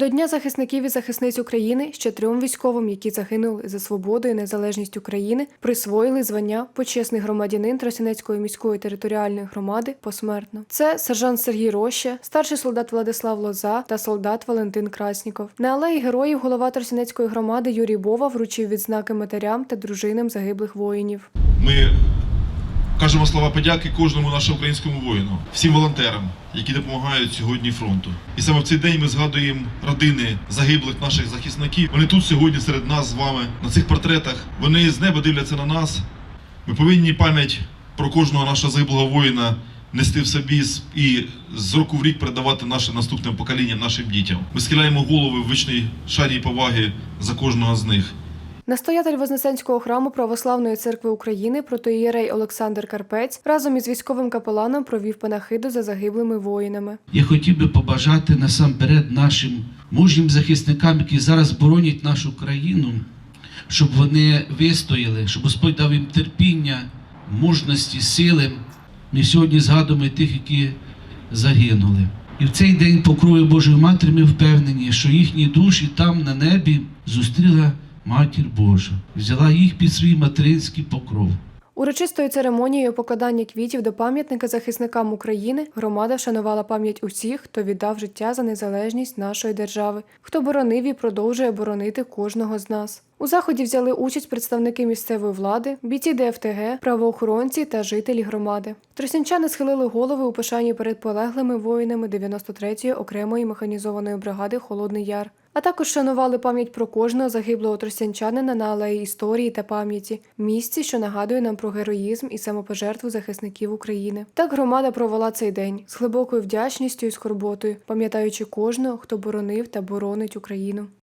До Дня захисників і захисниць України ще трьом військовим, які загинули за свободу і незалежність України, присвоїли звання почесний громадянин Тростянецької міської територіальної громади посмертно. Це сержант Сергій Роща, старший солдат Владислав Лоза та солдат Валентин Красніков. На алеї героїв голова Тростянецької громади Юрій Бова вручив відзнаки матерям та дружинам загиблих воїнів. Ми кажемо слова подяки кожному нашому українському воїну, всім волонтерам, які допомагають сьогодні фронту. І саме в цей день ми згадуємо родини загиблих наших захисників. Вони тут сьогодні серед нас з вами на цих портретах. Вони з неба дивляться на нас. Ми повинні пам'ять про кожного нашого загиблого воїна нести в собі і з року в рік передавати нашим наступним поколінням, нашим дітям. Ми схиляємо голови в вічній шані і поваги за кожного з них. Настоятель Вознесенського храму Православної церкви України протоієрей Олександр Карпець разом із військовим капеланом провів панахиду за загиблими воїнами. Я хотів би побажати насамперед нашим мужнім захисникам, які зараз боронять нашу країну, щоб вони вистояли, щоб Господь дав їм терпіння, мужності, сили. Ми сьогодні згадуємо тих, які загинули. І в цей день покрою Божої Матері ми впевнені, що їхні душі там на небі зустріла Матір Божа, взяла їх під свій материнський покров. Урочистою церемонією покладання квітів до пам'ятника захисникам України громада вшанувала пам'ять усіх, хто віддав життя за незалежність нашої держави, хто боронив і продовжує боронити кожного з нас. У заході взяли участь представники місцевої влади, бійці ДФТГ, правоохоронці та жителі громади. Тростянчани схилили голови у пошані перед полеглими воїнами 93-ї окремої механізованої бригади Холодний Яр. А також шанували пам'ять про кожного загиблого тростянчанина на алеї історії та пам'яті, місці, що нагадує нам про героїзм і самопожертву захисників України. Так громада провела цей день з глибокою вдячністю і скорботою, пам'ятаючи кожного, хто боронив та боронить Україну.